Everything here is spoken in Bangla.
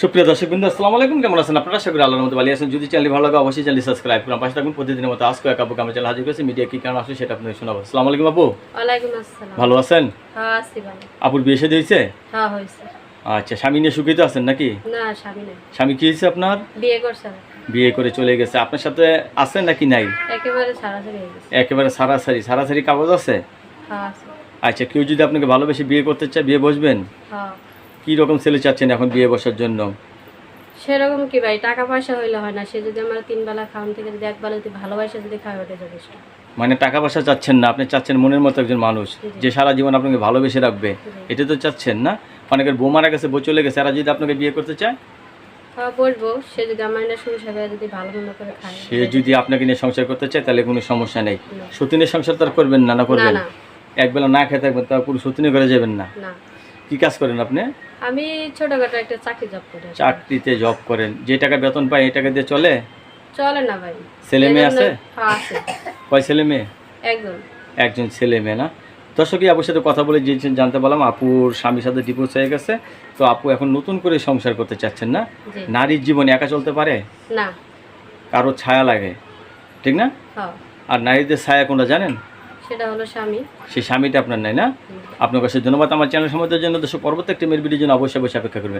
সুপ্রিয় দর্শক বিন্দু আসসালামু আলাইকুম। কেমন আছেন আপনারা? আশা করি আল্লাহর মধ্যে ভালো আছেন। যদি চ্যানেল ভালো লাগে অবশ্যই চ্যানেল সাবস্ক্রাইব করুন। পাশে থাকুন। প্রতিদিনের মতো আজকে এক আপুকে আমার চ্যানেল হাজির করেছি। মিডিয়া কি কারণ আসলে সেটা আপনাকে শোনাবো। আসসালামু আলাইকুম আপু। ওয়ালাইকুম আসসালাম। ভালো আছেন? হ্যাঁ আছি ভালো। আপুর বিয়ে সাথে হয়েছে? হ্যাঁ হয়েছে। আচ্ছা স্বামী নিয়ে সুখিত আছেন নাকি? না স্বামী নাই। স্বামী কি হয়েছে আপনার? বিয়ে করছে বিয়ে করে চলে গেছে। আপনার সাথে আছেন নাকি নাই? একেবারে সারাসারি একেবারে সারাসারি সারাসারি কাগজ আছে? হ্যাঁ আছে। আচ্ছা কেউ যদি আপনাকে ভালোবেসে বিয়ে করতে চায় বিয়ে বসবেন? হ্যাঁ। কি রকম ছেলে চাচ্ছেন এখন বিয়ে বসার জন্য? সেরকম কি ভাই? টাকা পয়সা হইলে হয় না। সে যদি আমার তিন বেলা খাওয়ান থেকে যদি এক বেলা যদি ভালোবাসা যদি খাওয়া ওটা যথেষ্ট। মানে টাকা পয়সা চাচ্ছেন না আপনি চাচ্ছেন মনের মতো একজন মানুষ যে সারা জীবন আপনাকে ভালোবেসে রাখবে। এটা তো চাচ্ছেন না? অনেকের বউ মারা গেছে বউ চলে গেছে এরা যদি আপনাকে বিয়ে করতে চায়? বলব। সে যদি আমার না সংসার যদি ভালো মন্দ করে খায় সে যদি আপনাকে নিয়ে সংসার করতে চায় তাহলে কোনো সমস্যা নেই। সতীনের সংসার তো আর করবেন না না করবেন? একবেলা না। খেয়ে থাকবেন তা পুরো সতীনে করে যাবেন না। কি কাজ করেন আপনি? আমি ছোটখাটো একটা চাকরি জব করি চাকরিতে জব করেন। যে টাকা বেতন পায় এই টাকা দিয়ে চলে? চলে না ভাই। ছেলে মেয়ে আছে? হ্যাঁ আছে। কয় ছেলে মেয়ে? একজন। একজন ছেলে মেয়ে না? দর্শকই আপুর সাথে কথা বলে যে জানতে পারলাম আপুর স্বামীর সাথে ডিভোর্স হয়ে গেছে। তো আপু এখন নতুন করে সংসার করতে চাচ্ছেন না? নারীর জীবনে একা চলতে পারে? না। কারও ছায়া লাগে। ঠিক না? হ্যাঁ। আর নারীদের ছায়া কোনটা জানেন? সেটা হলো স্বামী। সেই স্বামীটা আপনার নাই না? আপনার কাছে ধন্যবাদ। আমার চ্যানেল সমর্থের জন্য দর্শক, পরবর্তী একটি মেয়ের ভিডিওর জন্য অবশ্যই অবশ্যই অপেক্ষা করবেন।